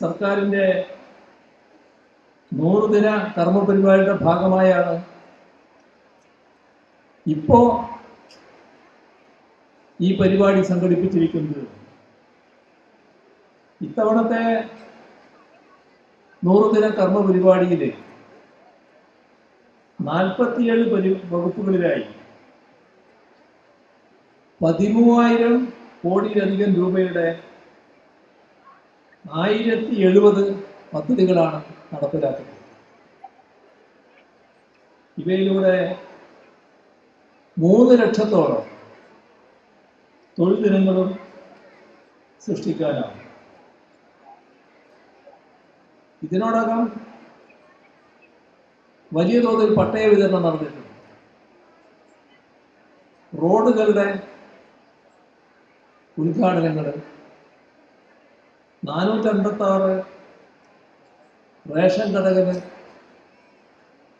സർക്കാരിന്റെ നൂറുദിന കർമ്മ പരിപാടിയുടെ ഭാഗമായാണ്. ഇപ്പോ ഈ പരിപാടി സംഘടിപ്പിച്ചിരിക്കുന്നത്. ഇത്തവണത്തെ നൂറുദിന കർമ്മ പരിപാടിയിൽ നാൽപ്പത്തിയേഴ് പരി വകുപ്പുകളിലായി പതിമൂവായിരം കോടിയിലധികം രൂപയുടെ ആയിരത്തി എഴുപത് പദ്ധതികളാണ് നടപ്പിലാക്കുന്നത്. ഇവയിലൂടെ മൂന്ന് ലക്ഷത്തോളം തൊഴിൽ ദിനങ്ങളും സൃഷ്ടിക്കാനാണ് ഇതിനോടകം വലിയ തോതിൽ പട്ടയ വിതരണം നടന്നിട്ടുണ്ട്. റോഡുകളുടെ ഉദ്ഘാടനങ്ങൾ നാനൂറ്റൻപത്തി ആറ് റേഷൻ കടകൾ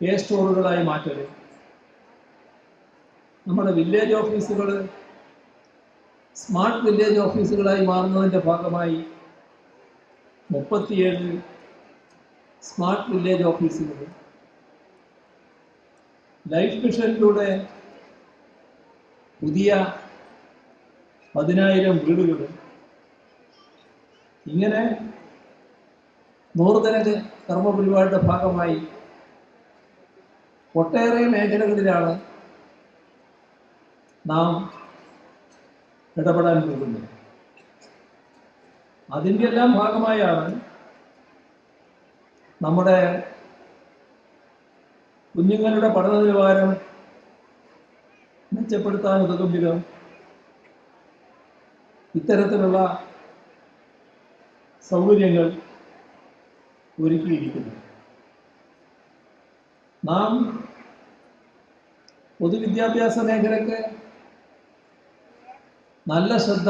പേ സ്റ്റോറുകളായി മാറ്റൽ നമ്മുടെ വില്ലേജ് ഓഫീസുകൾ സ്മാർട്ട് വില്ലേജ് ഓഫീസുകളായി മാറുന്നതിന്റെ ഭാഗമായി മുപ്പത്തിയേഴ് സ്മാർട്ട് വില്ലേജ് ഓഫീസുകൾ ലൈഫ് മിഷനിലൂടെ പുതിയ പതിനായിരം വീടുകൾ ഇങ്ങനെ നൂറുദിന കർമ്മ പരിപാടിയുടെ ഭാഗമായി ഒട്ടേറെ മേഖലകളിലാണ് നാം ഇടപെടാൻ പോകുന്നത്. അതിന്റെ എല്ലാം ഭാഗമായാണ് നമ്മുടെ കുഞ്ഞുങ്ങളുടെ പഠന നിലവാരം മെച്ചപ്പെടുത്താൻ ഉതകും വിധം ഇത്തരത്തിലുള്ള സൗകര്യങ്ങൾ ഒരുക്കിയിരിക്കുന്നു നാം പൊതുവിദ്യാഭ്യാസ മേഖലയ്ക്ക് നല്ല ശ്രദ്ധ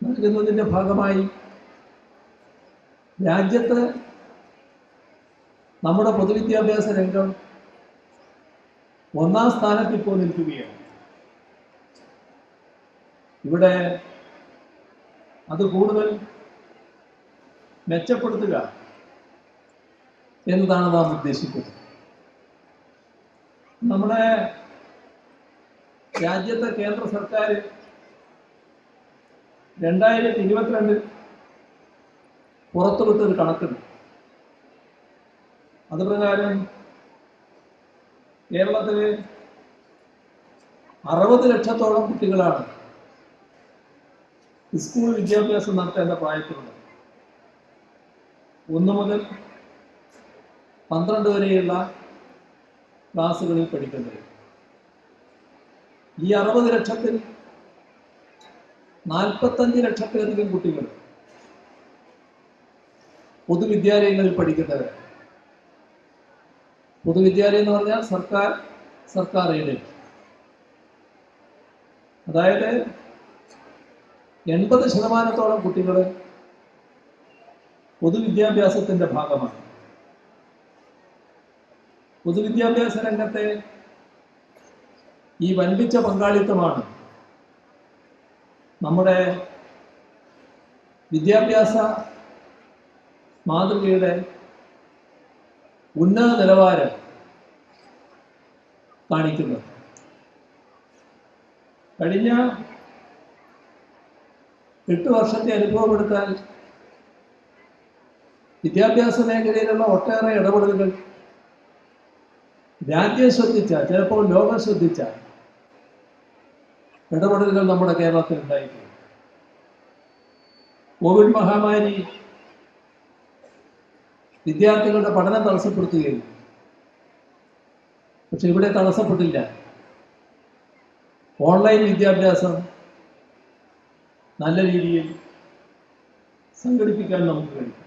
നൽകുന്നതിന്റെ ഭാഗമായി രാജ്യത്ത് നമ്മുടെ പൊതുവിദ്യാഭ്യാസ രംഗം ഒന്നാം സ്ഥാനത്ത് ഇപ്പോൾ നിൽക്കുകയാണ്. ഇവിടെ അത് കൂടുതൽ മെച്ചപ്പെടുത്തുക എന്നതാണ് നാം ഉദ്ദേശിക്കുന്നത്. നമ്മുടെ രാജ്യത്തെ കേന്ദ്ര സർക്കാർ രണ്ടായിരത്തി ഇരുപത്തിരണ്ടിൽ പുറത്തുവിട്ടൊരു കണക്കുണ്ട്. അത് പ്രകാരം കേരളത്തിൽ അറുപത് ലക്ഷത്തോളം കുട്ടികളാണ് സ്കൂൾ വിദ്യാഭ്യാസം നടത്തേണ്ട പ്രായത്തിലുള്ളത് ഒന്ന് മുതൽ പന്ത്രണ്ട് വരെയുള്ള ക്ലാസ്സുകളിൽ പഠിക്കുന്നത്. ഈ അറുപത് ലക്ഷത്തിൽ നാൽപ്പത്തഞ്ച് ലക്ഷത്തിലധികം കുട്ടികൾ പൊതുവിദ്യാലയങ്ങളിൽ പഠിക്കുന്നവർ പൊതുവിദ്യാലയം എന്ന് പറഞ്ഞാൽ സർക്കാർ സർക്കാർ അതായത് എൺപത് ശതമാനത്തോളം കുട്ടികൾ പൊതുവിദ്യാഭ്യാസത്തിന്റെ ഭാഗമാണ്. പൊതുവിദ്യാഭ്യാസ രംഗത്തെ ഈ വൻപിച്ച പങ്കാളിത്തമാണ് നമ്മുടെ വിദ്യാഭ്യാസ മാതൃകയുടെ ഉന്നത നിലവാരം കാണിക്കുന്നത്. കഴിഞ്ഞ എട്ട് വർഷത്തെ അനുഭവമെടുത്താൽ വിദ്യാഭ്യാസ മേഖലയിലുള്ള ഒട്ടേറെ ഇടപെടലുകൾ രാജ്യം ശ്രദ്ധിച്ച ചിലപ്പോൾ ലോകം ശ്രദ്ധിച്ച ഇടപെടലുകൾ നമ്മുടെ കേരളത്തിൽ ഉണ്ടായിട്ടുണ്ട് കോവിഡ് മഹാമാരി വിദ്യാർത്ഥികളുടെ പഠനം തടസ്സപ്പെടുത്തുകയും പക്ഷെ ഇവിടെ തടസ്സപ്പെട്ടില്ല. ഓൺലൈൻ വിദ്യാഭ്യാസം നല്ല രീതിയിൽ സംഘടിപ്പിക്കാൻ നമുക്ക് കഴിയും.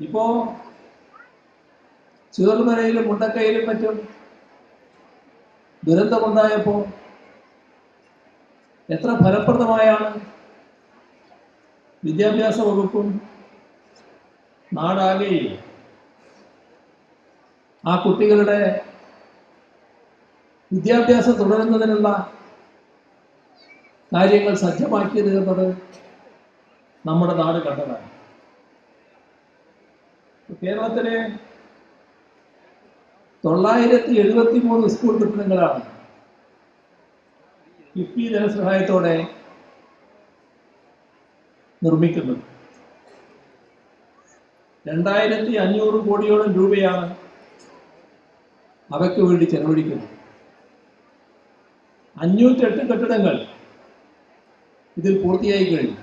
ഇപ്പോ ചുവർമലയിലും മുണ്ടക്കയിലും മറ്റും ദുരന്തമുണ്ടായപ്പോൾ എത്ര ഫലപ്രദമായാണ് വിദ്യാഭ്യാസ വകുപ്പും നാടാകെ ആ കുട്ടികളുടെ വിദ്യാഭ്യാസം തുടരുന്നതിനുള്ള കാര്യങ്ങൾ സജ്ജമാക്കി തീർന്നത് നമ്മുടെ നാട് കണ്ടതാണ്. കേരളത്തിലെ തൊള്ളായിരത്തി എഴുപത്തി മൂന്ന് സ്കൂൾ കെട്ടിടങ്ങളാണ്. കിഫ്ബി ധനസഹായത്തോടെ നിർമ്മിക്കുന്നത്. രണ്ടായിരത്തി അഞ്ഞൂറ് കോടിയോളം രൂപയാണ് അവയ്ക്ക് വേണ്ടി ചെലവഴിക്കുന്നത്. അഞ്ഞൂറ്റെട്ട് കെട്ടിടങ്ങൾ ഇതിൽ പൂർത്തിയായി കഴിഞ്ഞു.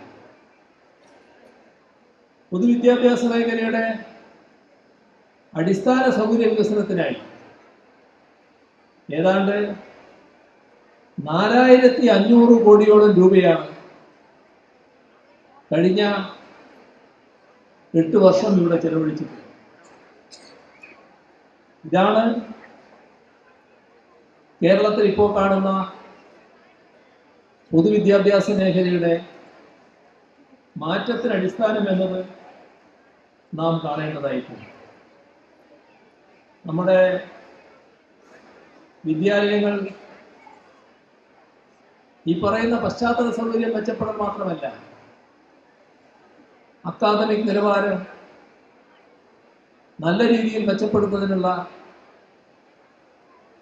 പൊതുവിദ്യാഭ്യാസ മേഖലയുടെ അടിസ്ഥാന സൗകര്യ വികസനത്തിനായി ഏതാണ്ട് നാലായിരത്തി അഞ്ഞൂറ് കോടിയോളം രൂപയാണ് കഴിഞ്ഞ എട്ട് വർഷം ഇവിടെ ചെലവഴിച്ചിട്ടുണ്ട് ഇതാണ് കേരളത്തിൽ ഇപ്പോൾ കാണുന്ന പൊതുവിദ്യാഭ്യാസ മേഖലയുടെ മാറ്റത്തിന് അടിസ്ഥാനം എന്നത് നാം കാണേണ്ടതായിട്ടുണ്ട്. നമ്മുടെ വിദ്യാലയങ്ങൾ ഈ പറയുന്ന പശ്ചാത്തല സൗകര്യം മെച്ചപ്പെടൽ മാത്രമല്ല അക്കാദമിക് നിലവാരം നല്ല രീതിയിൽ മെച്ചപ്പെടുത്തുന്നതിനുള്ള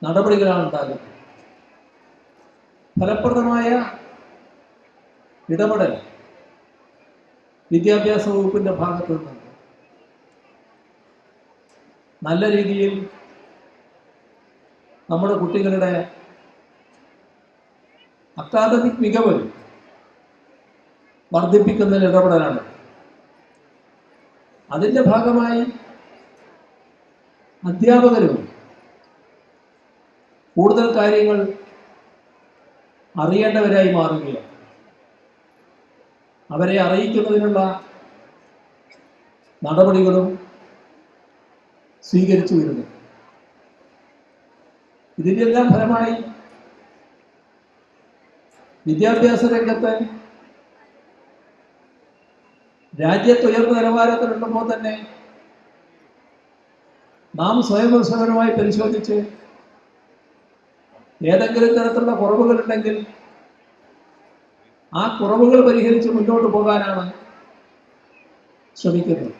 നടപടികളാണ് ഉണ്ടാകുന്നത്. ഫലപ്രദമായ ഇടപെടൽ വിദ്യാഭ്യാസ വകുപ്പിന്റെ ഭാഗത്തു നിന്നുണ്ട്. നല്ല രീതിയിൽ നമ്മുടെ കുട്ടികളുടെ അക്കാദമിക് മികവ് വർദ്ധിപ്പിക്കുന്നതിന് ഇടപെടലാണ്. അതിന്റെ ഭാഗമായി അധ്യാപകരും കൂടുതൽ കാര്യങ്ങൾ അറിയേണ്ടവരായി മാറുകയാണ്. അവരെ അറിയിക്കുന്നതിനുള്ള നടപടികളും സ്വീകരിച്ചു വരുന്നു. ഇതിന്റെ എല്ലാം ഫലമായി വിദ്യാഭ്യാസ രംഗത്ത് രാജ്യത്ത് ഉയർന്ന നിലവാരത്തിലുണ്ടുമ്പോൾ തന്നെ നാം സ്വയം പരിശോധിച്ച് ഏതെങ്കിലും തരത്തിലുള്ള കുറവുകളുണ്ടെങ്കിൽ ആ കുറവുകൾ പരിഹരിച്ച് മുന്നോട്ട് പോകാനാണ് ശ്രമിക്കുന്നത്.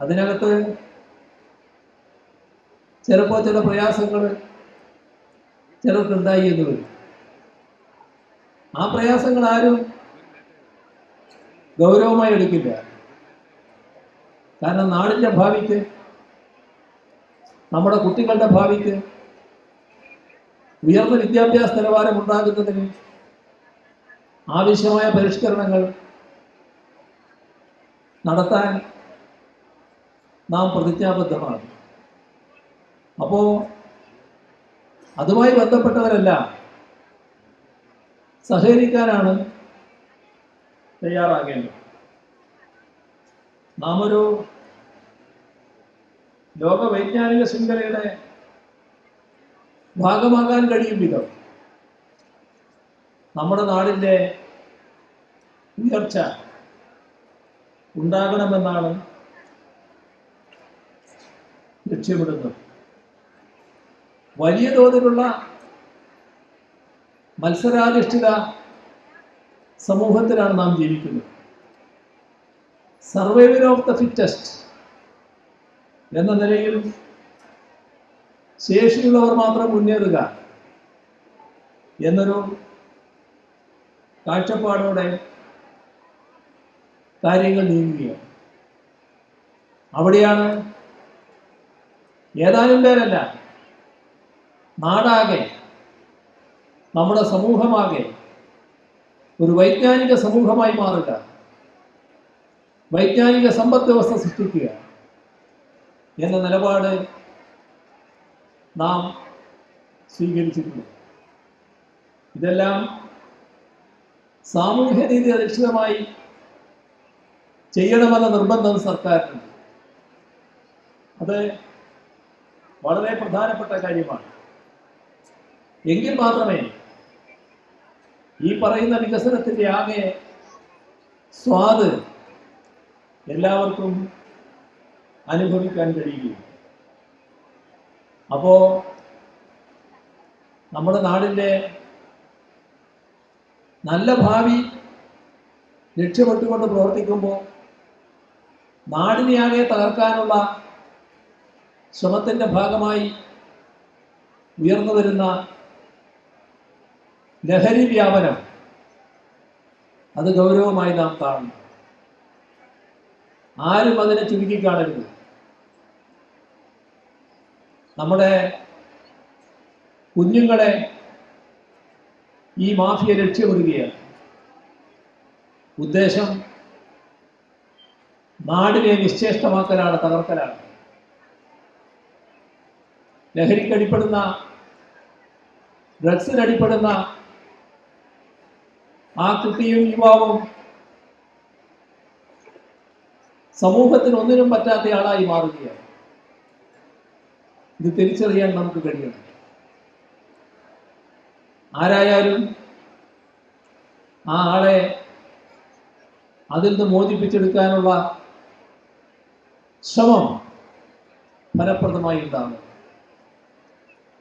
അതിനകത്ത് ചിലപ്പോൾ ചില പ്രയാസങ്ങൾ ചിലർക്കുണ്ടായി എന്ന് വരും. ആ പ്രയാസങ്ങൾ ആരും ഗൗരവമായി എടുക്കില്ല. കാരണം നാടിന്റെ ഭാവിക്ക് നമ്മുടെ കുട്ടികളുടെ ഭാവിക്ക് ഉയർന്ന വിദ്യാഭ്യാസ നിലവാരം ഉണ്ടാകുന്നതിന് ആവശ്യമായ പരിഷ്കരണങ്ങൾ നടത്താൻ നാം പ്രതിജ്ഞാബദ്ധമാണ്. അപ്പോൾ അതുമായി ബന്ധപ്പെട്ടവരല്ല സഹകരിക്കാനാണ് തയ്യാറാകേണ്ടത്. നാം ഒരു ലോക വൈജ്ഞാനിക ശൃംഖലയുടെ ഭാഗമാകാൻ കഴിയും വിധം. നമ്മുടെ നാടിന്റെ ഉയർച്ച ഉണ്ടാകണമെന്നാണ് ലക്ഷ്യമിടുന്നത്. വലിയ തോതിലുള്ള മത്സരാധിഷ്ഠിത സമൂഹത്തിലാണ് നാം ജീവിക്കുന്നത്. സർവൈവൽ ഓഫ് ദ ഫിറ്റസ്റ്റ് എന്ന നിലയിൽ ശേഷിയുള്ളവർ മാത്രം മുന്നേറുക എന്നൊരു കാഴ്ചപ്പാടോടെ കാര്യങ്ങൾ നീങ്ങുകയാണ്. അവിടെയാണ് ഏതാനും പേരല്ല നാടാകെ നമ്മുടെ സമൂഹമാകെ ഒരു വൈജ്ഞാനിക സമൂഹമായി മാറുക വൈജ്ഞാനിക സമ്പദ് വ്യവസ്ഥ സൃഷ്ടിക്കുക എന്ന നിലപാട് നാം സ്വീകരിച്ചിട്ടുണ്ട്. ഇതെല്ലാം സാമൂഹ്യ നീതി അധിഷ്ഠിതമായി ചെയ്യണമെന്ന നിർബന്ധം സർക്കാരിനുണ്ട്. അത് വളരെ പ്രധാനപ്പെട്ട കാര്യമാണ്. എങ്കിൽ മാത്രമേ ഈ പറയുന്ന വികസനത്തിന്റെ ആകെ സ്വാദ് എല്ലാവർക്കും അനുഭവിക്കാൻ കഴിയുകയും അപ്പോ നമ്മുടെ നാടിന്റെ നല്ല ഭാവി ലക്ഷ്യമിട്ടുകൊണ്ട് പ്രവർത്തിക്കുമ്പോൾ നാടിനെയാകെ തകർക്കാനുള്ള ശ്രമത്തിന്റെ ഭാഗമായി ഉയർന്നു വരുന്ന ലഹരി വ്യാപനം അത് ഗൗരവമായി നാം കാണുന്നു. ആരും അതിനെ ചുരുക്കിക്കാണരുത്. നമ്മുടെ കുഞ്ഞുങ്ങളെ ഈ മാഫിയ ലക്ഷ്യമിടുകയാണ് ഉദ്ദേശം നാടിനെ നിശ്ചേഷ്ടമാക്കലാണ് തകർക്കലാണ്. ലഹരിക്കടിപ്പെടുന്ന ഡ്രഗ്സിനടിപ്പെടുന്ന ആ കുട്ടിയും യുവാവും സമൂഹത്തിന് ഒന്നിനും പറ്റാത്തയാളായി മാറുകയാണ്. ഇത് തിരിച്ചറിയാൻ നമുക്ക് കഴിയണം. ആരായാലും ആ ആളെ അതിൽ നിന്ന് മോചിപ്പിച്ചെടുക്കാനുള്ള ശ്രമം ഫലപ്രദമായി ഉണ്ടാകും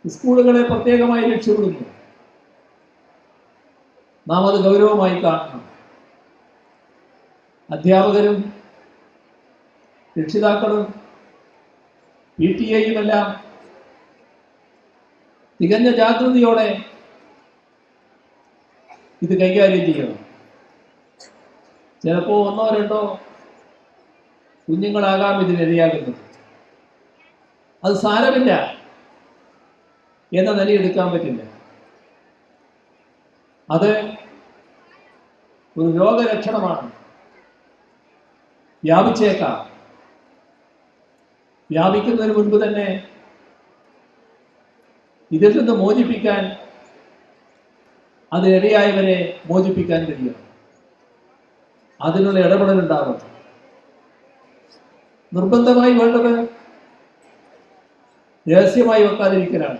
സ്കൂളുകളെ പ്രത്യേകമായി ലക്ഷ്യമിടുന്നു. നാം അത് ഗൗരവമായി കാണണം. അധ്യാപകരും രക്ഷിതാക്കളും പി ടി എയുമെല്ലാം തികഞ്ഞ ജാഗ്രതയോടെ ഇത് കൈകാര്യം ചെയ്യണം. ചിലപ്പോൾ ഒന്നോ രണ്ടോ കുഞ്ഞുങ്ങളാകാം ഇതിനിരയാകുന്നത്. അത് സാരമില്ല എന്ന നിലയെടുക്കാൻ പറ്റില്ല. അത് ഒരു രോഗലക്ഷണമാണ്. വ്യാപിച്ചേക്കാം. വ്യാപിക്കുന്നതിന് മുൻപ് തന്നെ ഇതിൽ നിന്ന് മോചിപ്പിക്കാൻ അതിനിടയായവരെ മോചിപ്പിക്കാൻ കഴിയണം അതിനുള്ള ഇടപെടൽ ഉണ്ടാവും നിർബന്ധമായി വേണ്ടത് രഹസ്യമായി വെക്കാതിരിക്കലാണ്.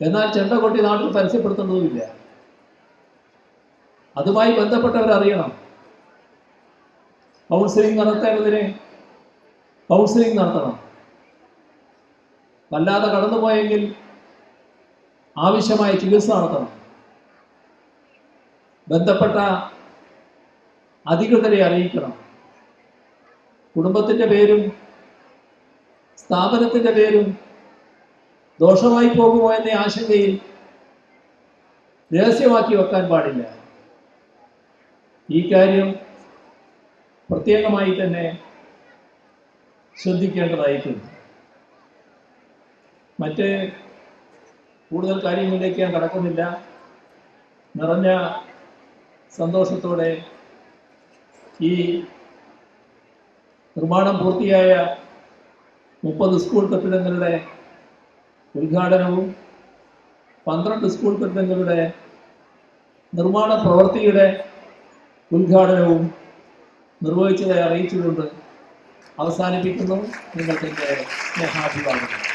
എന്നാൽ ചെണ്ട കൊട്ടി നാട്ടിൽ പരസ്യപ്പെടുത്തേണ്ടതുമില്ല അതുമായി ബന്ധപ്പെട്ടവരറിയണം. കൗൺസിലിംഗ് നടത്തേണ്ടതിന് കൗൺസിലിംഗ് നടത്തണം. വല്ലാതെ കടന്നുപോയെങ്കിൽ ആവശ്യമായ ചികിത്സ നടത്തണം. ബന്ധപ്പെട്ട അധികൃതരെ അറിയിക്കണം. കുടുംബത്തിന്റെ പേരും സ്ഥാപനത്തിന്റെ പേരും ദോഷമായി പോകുമോ എന്ന ആശങ്കയിൽ രഹസ്യമാക്കി വെക്കാൻ പാടില്ല. ഈ കാര്യം പ്രത്യേകമായി തന്നെ ശ്രദ്ധിക്കേണ്ടതായിട്ടുണ്ട്. മറ്റ് കൂടുതൽ കാര്യങ്ങളിലേക്ക് ഞാൻ കടക്കുന്നില്ല. നിറഞ്ഞ സന്തോഷത്തോടെ ഈ നിർമ്മാണം പൂർത്തിയായ മുപ്പത് സ്കൂൾ കെട്ടിടങ്ങളുടെ ഉദ്ഘാടനവും പന്ത്രണ്ട് സ്കൂൾ കെട്ടിടങ്ങളുടെ നിർമ്മാണ പ്രവൃത്തിയുടെ ഉദ്ഘാടനവും നിർവഹിച്ചതായി അറിയിച്ചുകൊണ്ട് അവസാനിപ്പിക്കുന്നു. നിങ്ങൾക്ക് എന്റെ സ്നേഹാഭിവാദം